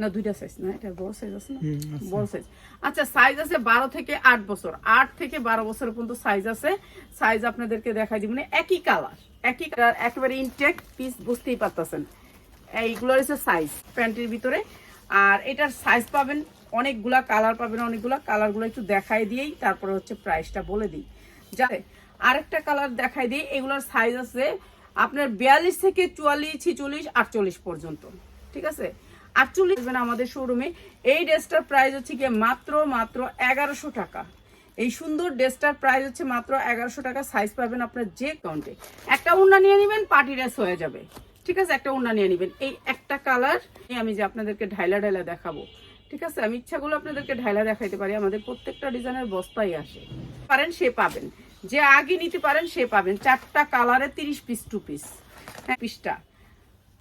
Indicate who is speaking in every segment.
Speaker 1: না দুইটা সাইজ না এটা বড় সাইজ আছে না। বড় সাইজ আচ্ছা সাইজ আছে বারো থেকে আট বছর। আট থেকে বারো বছর পর্যন্ত সাইজ আছে। সাইজ আপনাদেরকে দেখাই দিব। মানে একই কালার একই কালার একেবারে ইনটেক পিস বুঝতেই পারতেছেন। এইগুলো হচ্ছে সাইজ প্যান্টের ভিতরে। আর এটার সাইজ পাবেন অনেকগুলা কালার পাবেন অনেকগুলা কালারগুলো একটু দেখাই দিয়েই তারপরে হচ্ছে প্রাইসটা বলে দিই। যাতে আরেকটা কালার দেখাই দিই এগুলোর সাইজ আছে আপনার বিয়াল্লিশ থেকে চুয়াল্লিশ ছিচল্লিশ আটচল্লিশ পর্যন্ত। ঠিক আছে? আটচল্লিশ আমাদের শোরুমে এই ড্রেসটার প্রাইস হচ্ছে গিয়ে মাত্র মাত্র এগারোশো টাকা। এই সুন্দর ড্রেসটার প্রাইস হচ্ছে মাত্র এগারোশো টাকা। সাইজ পাবেন আপনার যে কাউন্টে একটা উন্না নিয়ে নেবেন পার্টি ড্রেস হয়ে যাবে। ঠিক আছে? একটা উন্না নিয়ে নেবেন। এই একটা কালার আমি যে আপনাদেরকে ঢাইলা ঢাইলা দেখাবো। ঠিক আছে? আমি ইচ্ছাগুলো আপনাদেরকে ঢাইলা দেখাইতে পারি। আমাদের প্রত্যেকটা ডিজাইনের বস্তাই আসে। পারেন, সে পাবেন। যে আগে নিতে পারেন, সে পাবেন। চারটা কালারে তিরিশ পিস টু পিস হ্যাঁ পিসটা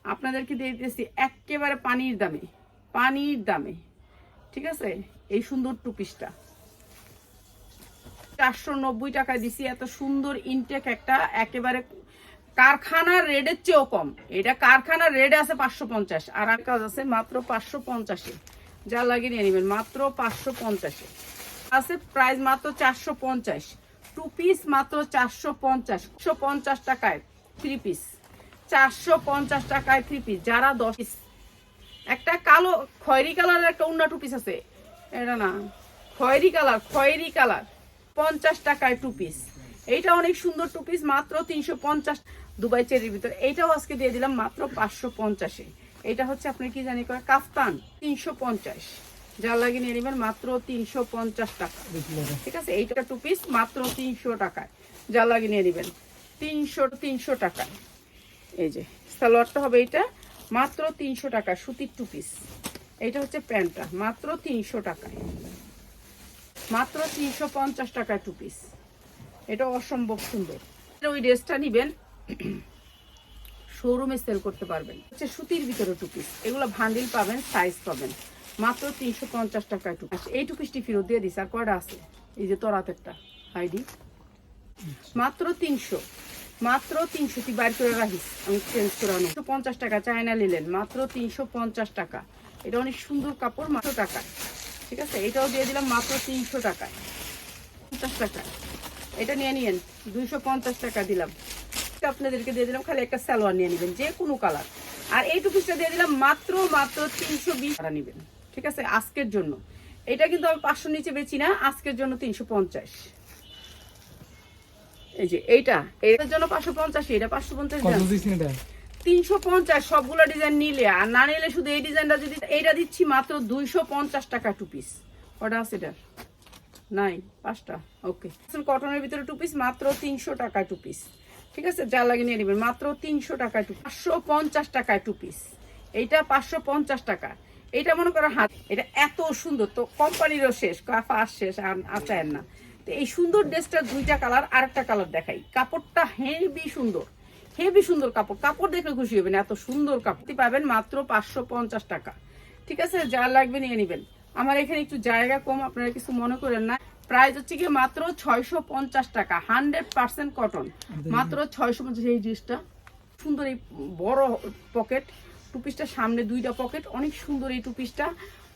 Speaker 1: আপনাদেরকে দিয়ে দিতেছি একেবারে পানির দামে পানির দামে। ঠিক আছে? এই সুন্দর টুপিসটা। চারশো নব্বই টাকায় দিছি, এত সুন্দর ইনটেক একটা, একেবারে কারখানার রেডের চেয়েও কম। এটা কারখানার রেড আছে পাঁচশো পঞ্চাশ, আর আর কাজ আছে মাত্র পাঁচশো পঞ্চাশে। যা লাগিয়ে নিয়ে নেবেন, মাত্র পাঁচশো পঞ্চাশে। আছে প্রাইস মাত্র চারশো পঞ্চাশ টু পিস মাত্র চারশো পঞ্চাশ পঞ্চাশ টাকায় থ্রি পিস চারশো পঞ্চাশ টাকায় থ্রি পিস যারা দশ পিস একটা কালো, খয়েরি কালারের একটা উন্না টু পিস আছে। এটা না, খয়েরি কালার খয়েরি কালার। পঞ্চাশ টাকায় টু পিস এইটা অনেক সুন্দর টু পিস মাত্র তিনশো পঞ্চাশ। দুবাই চেরির ভিতর। এইটাও আজকে দিয়ে দিলাম মাত্র পাঁচশো পঞ্চাশে। এটা হচ্ছে আপনার কি জানি করে কাফতান, তিনশো পঞ্চাশ। যা লাগিয়ে নিয়ে নেবেন মাত্র তিনশো পঞ্চাশ টাকা। ঠিক আছে? এইটা টু পিস মাত্র তিনশো টাকায়। যা লাগিয়ে নিয়ে নেবেন, তিনশো তিনশো টাকায়। এই যে, সালোয়ারটা হবে এটা মাত্র তিনশো টাকা, সুতির টু পিস এইটা হচ্ছে প্যান্টটা, মাত্র তিনশো টাকায়। মাত্র তিনশো পঞ্চাশ টাকায় টু পিস এটা অসম্ভব সুন্দর। ওই ড্রেসটা নিবেন শোরুমে সেল করতে পারবেন। হচ্ছে সুতির ভিতরে টু পিস এগুলো ভান্ডিল পাবেন সাইজ পাবেন। মাত্র তিনশো পঞ্চাশ টাকা টু পিস এই টু পিসটি ফেরত দিয়ে দিস আর কয়টা আছে? এই যে তরাতেরটা হাইডি। মাত্র তিনশো। মাত্র তিনশো তুই বাইর করে রাখিস। আমি চেঞ্জ করে আনো পঞ্চাশ টাকা চায়না নিলেন, মাত্র তিনশো পঞ্চাশ টাকা। এটা অনেক সুন্দর কাপড়, মাত্র টাকা। ঠিক আছে? এটাও দিয়ে দিলাম মাত্র তিনশো টাকায়। পঞ্চাশ টাকা। এটা নিয়ে নিয়েন, দুইশো পঞ্চাশ টাকা দিলাম। আপনাদেরকে দিয়ে দিলাম, খালি একটা সালোয়ার নিয়ে নেবেন, যে কোনো কালার। আর এই টুপিসটা দিয়ে দিলাম মাত্র মাত্র তিনশো বিশ টাকা নেবেন। ঠিক আছে? আজকের জন্য। এটা কিন্তু আমি পাঁচশো নিচে বেচি না, আজকের জন্য তিনশো পঞ্চাশ। এই যে এইটা এটার জন্য পাঁচশো পঞ্চাশ এটা পাঁচশো পঞ্চাশ
Speaker 2: কত দিচ্ছেন এটা
Speaker 1: তিনশো পঞ্চাশ সবগুলো ডিজাইন নিলে আর না নিলে শুধু এই ডিজাইনটা যদি এইটা দিচ্ছি মাত্র দুইশো পঞ্চাশ টাকা টু পিস কটা আছে এটার? নাই পাঁচটা ওকে কটনের ভিতরে টু পিস মাত্র তিনশো টাকা টু পিস ঠিক আছে? যা লাগে নিয়ে নেবেন মাত্র তিনশো টাকা টু পাঁচশো পঞ্চাশ টাকায় টু পিস এইটা পাঁচশো পঞ্চাশ টাকা। এইটা মনে করো হাত এটা এত সুন্দর তো কোম্পানিরও শেষ কাফা শেষ আর আচায়ের না। তো এই সুন্দর ড্রেসটার দুইটা কালার আর একটা কালার দেখাই। কাপড়টা হেভি সুন্দর হেভি সুন্দর কাপড়। কাপড় দেখলে খুশি হবেন এত সুন্দর কাপড়। পাবেন মাত্র পাঁচশো পঞ্চাশ টাকা। ঠিক আছে যা লাগবে নিয়ে নেবেন। আমার এখানে একটু জায়গা কম আপনারা কিছু মনে করেন না। প্রাইস হচ্ছে কি মাত্র ছয়শো পঞ্চাশ টাকা হান্ড্রেড পার্সেন্ট কটন। মাত্র ছয়শো পঞ্চাশ এই ড্রেসটা। সুন্দর এই বড় পকেট টু পিসটা সামনে দুইটা পকেট। অনেক সুন্দর এই টু পিসটা।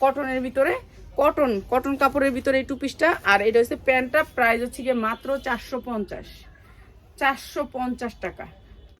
Speaker 1: কটনের ভিতরে কটন কটন কাপড়ের ভিতরে এই টুপিসটা আর এটা হচ্ছে প্যান্টটা প্রাইস হচ্ছে গিয়ে মাত্র চারশো পঞ্চাশ। চারশো পঞ্চাশ টাকা।